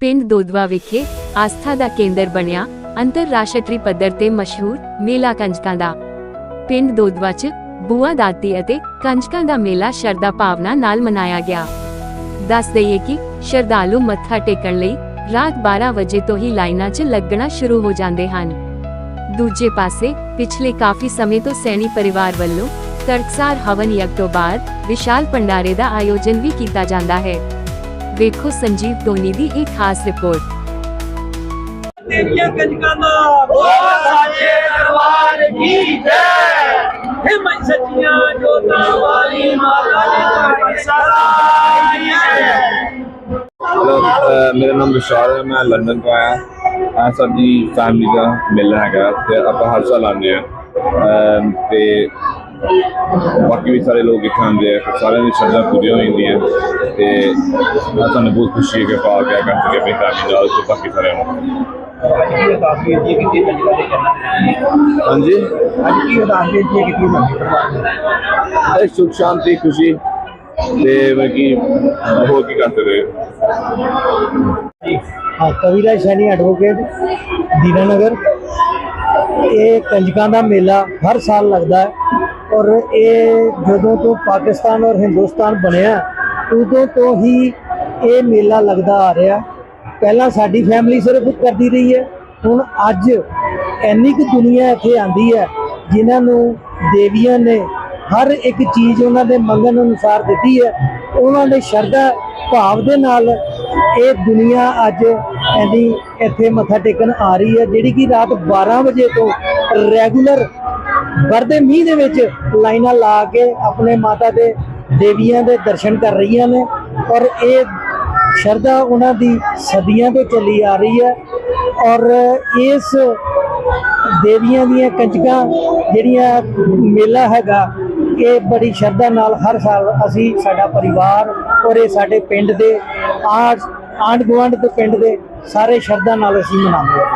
ਪਿੰਡ ਦੋਦਵਾ ਵਿਖੇ ਆਸਥਾ ਦਾ ਕੇਂਦਰ ਬਣਿਆ ਅੰਤਰਰਾਸ਼ਟਰੀ ਪੱਧਰ ਤੇ ਮਸ਼ਹੂਰ ਮੇਲਾ ਕੰਜਕਾਂ ਦਾ। ਪਿੰਡ ਦੋਦਵਾ 'ਚ ਬੂਆ ਦਾਤੀ ਅਤੇ ਕੰਜਕਾਂ ਦਾ ਮੇਲਾ ਸ਼ਰਧਾ ਭਾਵਨਾ ਨਾਲ ਮਨਾਇਆ ਗਿਆ। ਦੱਸ ਦਈਏ ਕਿ ਸ਼ਰਧਾਲੂ ਮੱਥਾ ਟੇਕਣ ਲਈ ਰਾਤ 12 ਵਜੇ ਤੋਂ ਹੀ ਲਾਈਨਾਂ 'ਚ ਲੱਗਣਾ ਸ਼ੁਰੂ ਹੋ ਜਾਂਦੇ ਹਨ। ਦੂਜੇ ਪਾਸੇ ਪਿਛਲੇ ਕਾਫੀ ਸਮੇਂ ਤੋਂ ਸੈਣੀ ਪਰਿਵਾਰ ਵੱਲੋਂ ਤਰਕਸਾਰ ਹਵਨ ਯੱਗ ਤੋਂ ਬਾਅਦ ਵਿਸ਼ਾਲ ਭੰਡਾਰੇ ਦਾ ਆਯੋਜਨ ਵੀ ਕੀਤਾ ਜਾਂਦਾ ਹੈ। ਵੇਖੋ ਸੰਜੀਵ ਟੋਨੀ ਦੀ ਇੱਕ ਖਾਸ ਰਿਪੋਰਟ। ਤੇਰੀਆਂ ਕੰਜਕਾਂ ਦਾ ਬੋਲ ਸਾਚੇ ਦਰਬਾਰ ਕੀ ਜੈ। ਹੈ ਮੈਂ ਸੱਚੀਆਂ ਜੋਤਾਂ ਵਾਲੀ ਮਾਤਾ ਦੀ ਸਰਾਈ ਜੈ ਹੈਲੋ ਅਹ ਮੇਰਾ ਨਾਮ ਵਿਸ਼ਾਲ ਹੈ ਮੈਂ ਲੰਡਨ ਤੋਂ ਆਇਆ। ਆ ਸਾਡੀ ਫੈਮਿਲੀ ਦਾ ਮੇਲਾ ਹੈਗਾ ਤੇ ਆਪਾਂ ਹਰ ਸਾਲ ਆਉਂਦੇ ਆ ਤੇ ਬਾਕੀ ਵੀ ਸਾਰੇ ਲੋਕ ਇੱਥੇ ਆਉਂਦੇ ਆ ਸਾਰਿਆਂ ਦੀ ਸ਼ਰਧਾ ਪੂਰੀ ਹੋ ਜਾਂਦੀ ਹੈ ਤੇ ਸਾਨੂੰ ਬਹੁਤ ਖੁਸ਼ੀ ਹੈ ਕਿ ਆਪਾਂ ਆ ਕੇ ਕਰ ਸਕੇ ਆਪਣੀ ਫੈਮਿਲੀ ਨਾਲ ਤੇ ਬਾਕੀ ਸਾਰਿਆਂ ਨੂੰ। ਕੀ ਹਾਂਜੀ। ਅੱਜ ਕੀ ਅਰਦਾਸ ਬੇਨਤੀ ਕੀਤੀ ਇਹ ਸੁਖ ਸ਼ਾਂਤੀ ਖੁਸ਼ੀ ਤੇ ਮੈਂ ਕੀ ਹੋਰ ਕੀ ਕਰ ਸਕਦੇ ਹਾਂ? ਕਵੀਰਾਜ ਸੈਣੀ ਐਡਵੋਕੇਟ ਦੀਨਾਨਗਰ। ਇਹ ਕੰਜਕਾਂ ਦਾ ਮੇਲਾ ਹਰ ਸਾਲ ਲੱਗਦਾ ਹੈ। ਔਰ ਇਹ ਜਦੋਂ ਤੋਂ ਪਾਕਿਸਤਾਨ ਔਰ ਹਿੰਦੁਸਤਾਨ ਬਣਿਆ, ਉਦੋਂ ਤੋਂ ਹੀ ਇਹ ਮੇਲਾ ਲੱਗਦਾ ਆ ਰਿਹਾ। ਪਹਿਲਾਂ ਸਾਡੀ ਫੈਮਿਲੀ ਸਿਰਫ ਕਰਦੀ ਰਹੀ ਹੈ। ਹੁਣ ਅੱਜ ਇੰਨੀ ਕੁ ਦੁਨੀਆ ਇੱਥੇ ਆਂਦੀ ਹੈ, ਜਿਨ੍ਹਾਂ ਨੂੰ ਦੇਵੀਆਂ ਨੇ ਹਰ ਇੱਕ ਚੀਜ਼ ਉਹਨਾਂ ਦੇ ਮੰਗਣ ਅਨੁਸਾਰ ਦਿੱਤੀ ਹੈ। ਉਹਨਾਂ ਦੇ ਸ਼ਰਧਾ ਭਾਵ ਦੇ ਨਾਲ ਇਹ ਦੁਨੀਆ ਅੱਜ ਇੰਨੀ ਇੱਥੇ ਮੱਥਾ ਟੇਕਣ ਆ ਰਹੀ ਹੈ, ਜਿਹੜੀ ਕਿ ਰਾਤ 12 ਵਜੇ ਤੋਂ ਰੈਗੂਲਰ ਵਰਦੇ ਮੀਂਹ ਦੇ ਵਿੱਚ ਲਾਈਨਾਂ ਲਾ ਕੇ ਆਪਣੇ ਮਾਤਾ ਦੇ ਦੇਵੀਆਂ ਦੇ ਦਰਸ਼ਨ ਕਰ ਰਹੀਆਂ ਨੇ ਔਰ ਇਹ ਸ਼ਰਧਾ ਉਹਨਾਂ ਦੀ ਸਦੀਆਂ ਤੋਂ ਚੱਲੀ ਆ ਰਹੀ ਹੈ ਔਰ ਇਸ ਦੇਵੀਆਂ ਦੀਆਂ ਕੰਜਕਾਂ ਜਿਹੜੀਆਂ ਮੇਲਾ ਹੈਗਾ, ਇਹ ਬੜੀ ਸ਼ਰਧਾ ਨਾਲ ਹਰ ਸਾਲ ਅਸੀਂ ਸਾਡਾ ਪਰਿਵਾਰ ਔਰ ਇਹ ਸਾਡੇ ਪਿੰਡ ਦੇ ਆਸ ਆਂਢ ਗੁਆਂਢ ਦੇ ਪਿੰਡ ਦੇ ਸਾਰੇ ਸ਼ਰਧਾ ਨਾਲ ਅਸੀਂ ਮਨਾਉਂਦੇ ਹਾਂ।